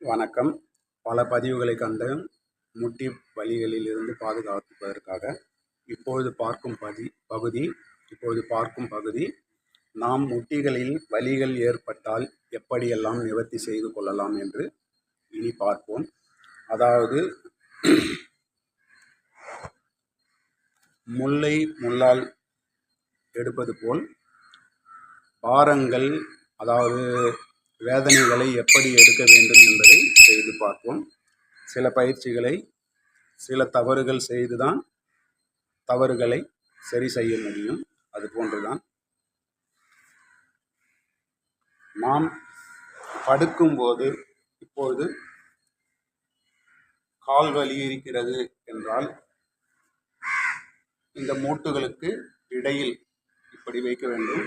வணக்கம். பல பதிவுகளை கண்டு முட்டி வலிகளில் இருந்து பாதுகாப்பதற்காக இப்பொழுது பார்க்கும் பதி பகுதி இப்பொழுது பார்க்கும் பகுதி நாம் முட்டிகளில் வலிகள் ஏற்பட்டால் எப்படியெல்லாம் நிவர்த்தி செய்து கொள்ளலாம் என்று இனி பார்ப்போம். அதாவது முல்லை முள்ளால் எடுப்பது போல் பாரங்கள் அதாவது வேதனைகளை எப்படி எடுக்க வேண்டும் என்பதை செய்து பார்ப்போம். சில பயிற்சிகளை சில தவறுகள் செய்து தான் தவறுகளை சரி செய்ய முடியும். அது போன்றுதான். நாம் படுக்கும்போது இப்போது கால் வலி இருக்கிறது என்றால் இந்த மூட்டுகளுக்கு இடையில் இப்படி வைக்க வேண்டும்.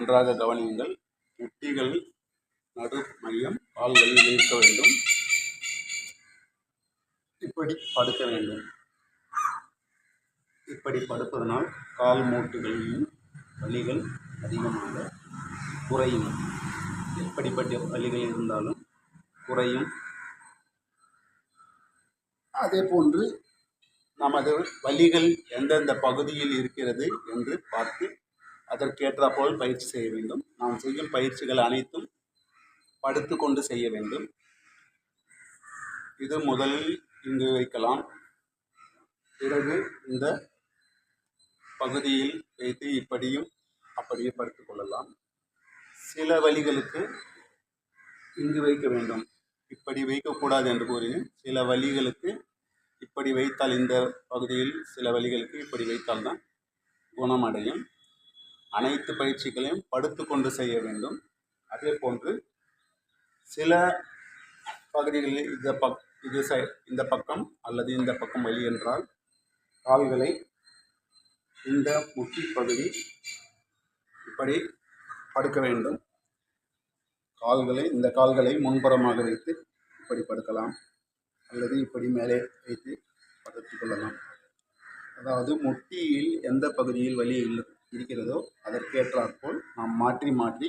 நன்றாக கவனியுங்கள். முட்டிகள் நடு மையம் கால்களில் இருக்க வேண்டும். இப்படி படுக்க வேண்டும். இப்படி படுப்பதனால் கால் மூட்டுகளிலும் வலிகள் அதிகமாக குறையும். எப்படிப்பட்ட வலிகள் இருந்தாலும் குறையும். அதே போன்று நமது வலிகள் எந்தெந்த பகுதியில் இருக்கிறது என்று பார்த்து அதற்கேற்றாற்போல் பயிற்சி செய்ய வேண்டும். நாம் செய்யும் பயிற்சிகள் அனைத்தும் படுத்து கொண்டு செய்ய வேண்டும். இது முதலில் இங்கு வைக்கலாம். பிறகு இந்த பகுதியில் வைத்து இப்படியும் அப்படியே படுத்துக் கொள்ளலாம். சில வழிகளுக்கு இங்கு வைக்க வேண்டும். இப்படி வைக்கக்கூடாது என்று கூறினேன். சில வழிகளுக்கு இப்படி வைத்தால் இந்த பகுதியில் சில வழிகளுக்கு இப்படி வைத்தால்தான் குணமடையும். அனைத்து பயிற்சிகளையும் படுத்துக்கொண்டு செய்ய வேண்டும். அதே போன்று சில பகுதிகளில் இந்த பக் இது சை இந்த பக்கம் அல்லது இந்த பக்கம் வழி என்றால் கால்களை இந்த முட்டி பகுதி இப்படி படுக்க வேண்டும். கால்களை இந்த கால்களை முன்புறமாக வைத்து இப்படி படுக்கலாம். அல்லது இப்படி மேலே வைத்து படுத்துக் கொள்ளலாம். அதாவது முட்டியில் எந்த பகுதியில் வலி இல்லை. இருக்கிறதோ அதற்கேற்றாற்போல் நாம் மாற்றி மாற்றி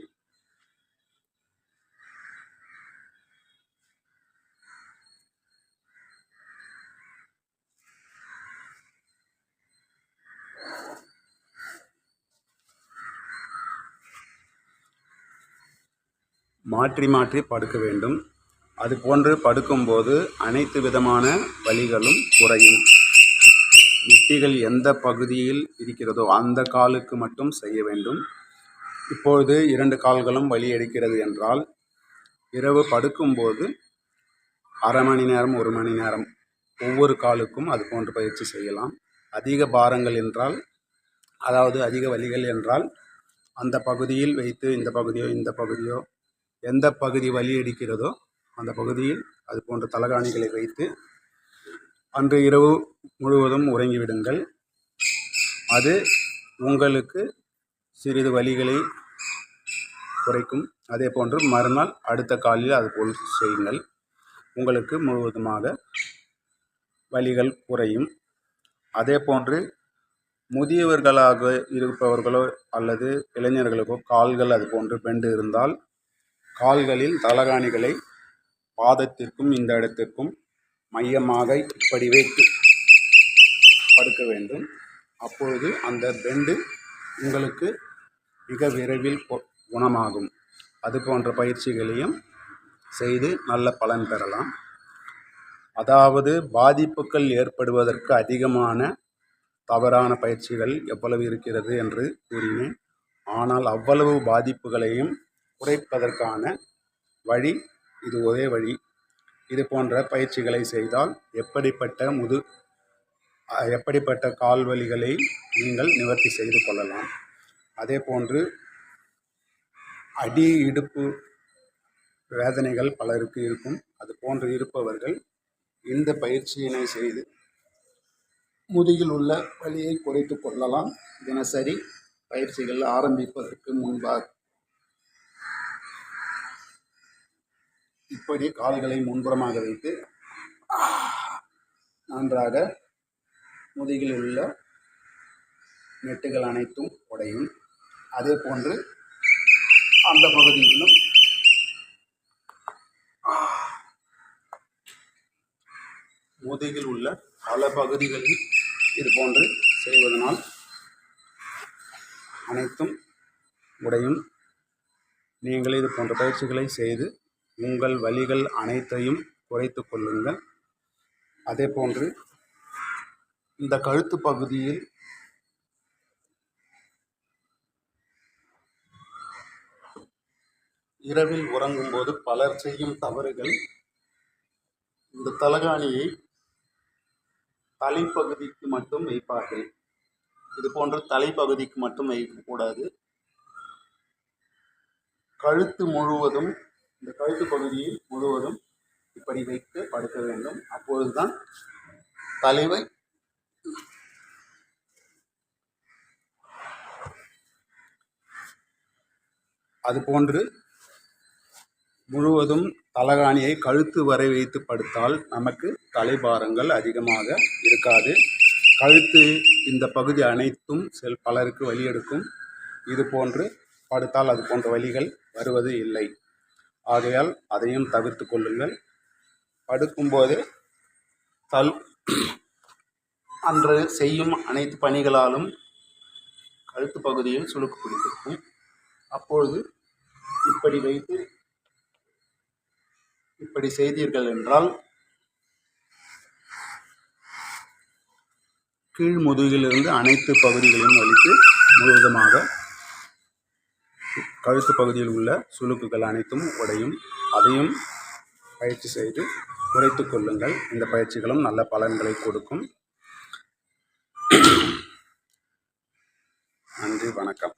மாற்றி மாற்றி படுக்க வேண்டும். அதுபோன்று படுக்கும்போது அனைத்து விதமான வலிகளும் குறையும். முட்டிகள் எந்த பகுதியில் இருக்கிறதோ அந்த காலுக்கு மட்டும் செய்ய வேண்டும். இப்பொழுது இரண்டு கால்களும் வலி எடுக்கிறது என்றால் இரவு படுக்கும்போது அரை மணி நேரம் ஒரு மணி நேரம் ஒவ்வொரு காலுக்கும் அது போன்ற பயிற்சி செய்யலாம். அதிக பாரங்கள் என்றால் அதாவது அதிக வலிகள் என்றால் அந்த பகுதியில் வைத்து இந்த பகுதியோ இந்த பகுதியோ எந்த பகுதி வலி எடுக்கிறதோ அந்த பகுதியில் அது போன்ற தலகாணிகளை வைத்து அன்று இரவு முழுவதும் உறங்கிவிடுங்கள். அது உங்களுக்கு சிறிது வலிகளை குறைக்கும். அதே போன்று மறுநாள் அடுத்த காலையில் அதுபோல் செய்யுங்கள். உங்களுக்கு முழுவதுமாக வலிகள் குறையும். அதே போன்று முதியவர்களாக இருப்பவர்களோ அல்லது இளைஞர்களுக்கோ கால்கள் அது போன்று பெண்டு இருந்தால் கால்களில் தலகாணிகளை பாதத்திற்கும் இந்த இடத்திற்கும் மையமாக இப்படி வைத்து படுக்க வேண்டும். அப்பொழுது அந்த பெண்டு உங்களுக்கு மிக விரைவில் குணமாகும். அது போன்ற பயிற்சிகளையும் செய்து நல்ல பலன் பெறலாம். அதாவது பாதிப்புகள் ஏற்படுவதற்கு அதிகமான தவறான பயிற்சிகள் எவ்வளவு இருக்கிறது என்று கூறினேன். ஆனால் அவ்வளவு பாதிப்புகளையும் குறைப்பதற்கான வழி இது ஒரே வழி இது போன்ற பயிற்சிகளை செய்தால் எப்படிப்பட்ட முது எப்படிப்பட்ட கால் வலிகளை நீங்கள் நிவர்த்தி செய்து கொள்ளலாம். அதே போன்று அடி இடுப்பு வேதனைகள் பலருக்கு இருக்கும். அது போன்று இருப்பவர்கள் இந்த பயிற்சியினை செய்து முதுகில் உள்ள வலியை குறைத்து கொள்ளலாம். தினசரி பயிற்சிகள் ஆரம்பிப்பதற்கு முன்பாக இப்படி கால்களை முன்புறமாக வைத்து நன்றாக முதுகில் உள்ள நெட்டுகள் அனைத்தும் உடையும். அதே போன்று அந்த பகுதியிலும் முதுகில் உள்ள பல பகுதிகளில் இது போன்று செய்வதனால் அனைத்தும் உடையும். நீங்கள் இது போன்ற பயிற்சிகளை செய்து உங்கள் வலிகள் அனைத்தையும் குறைத்து கொள்ளுங்கள். அதே போன்று இந்த கழுத்து பகுதியில் இரவில் உறங்கும்போது பலர் செய்யும் தவறுகள் இந்த தலகாணியை தலைப்பகுதிக்கு மட்டும் வைப்பார்கள். இது போன்று தலைப்பகுதிக்கு மட்டும் வைக்கக்கூடாது கழுத்து முழுவதும் இந்த கழுத்து பகுதியில் முழுவதும் இப்படி வைத்து படுக்க வேண்டும். அப்பொழுதுதான் தலைவை அதுபோன்று முழுவதும் தலகாணியை கழுத்து வரை வைத்து படுத்தால் நமக்கு தலைபாரங்கள் அதிகமாக இருக்காது. கழுத்து இந்த பகுதி அனைத்தும் செல் பலருக்கு வலி எடுக்கும். இது போன்று படுத்தால் அது போன்ற வழிகள் வருவது இல்லை. ஆகையால் அதையும் தவிர்த்து கொள்ளுங்கள். படுக்கும்போது தல் அன்று செய்யும் அனைத்து பணிகளாலும் கழுத்து பகுதியில் சுழுக்கு பிடித்திருக்கும். அப்பொழுது இப்படி வைத்து இப்படி செய்தீர்கள் என்றால் கீழ் முதுகிலிருந்து அனைத்து பகுதிகளையும் வலித்து முழுவதுமாக கழுத்து பகுதியில் உள்ள சுளுக்குகள் அனைத்தும் உடையும். அதையும் பயிற்சி செய்து குறைத்து கொள்ளுங்கள். இந்த பயிற்சிகளும் நல்ல பலன்களை கொடுக்கும். நன்றி வணக்கம்.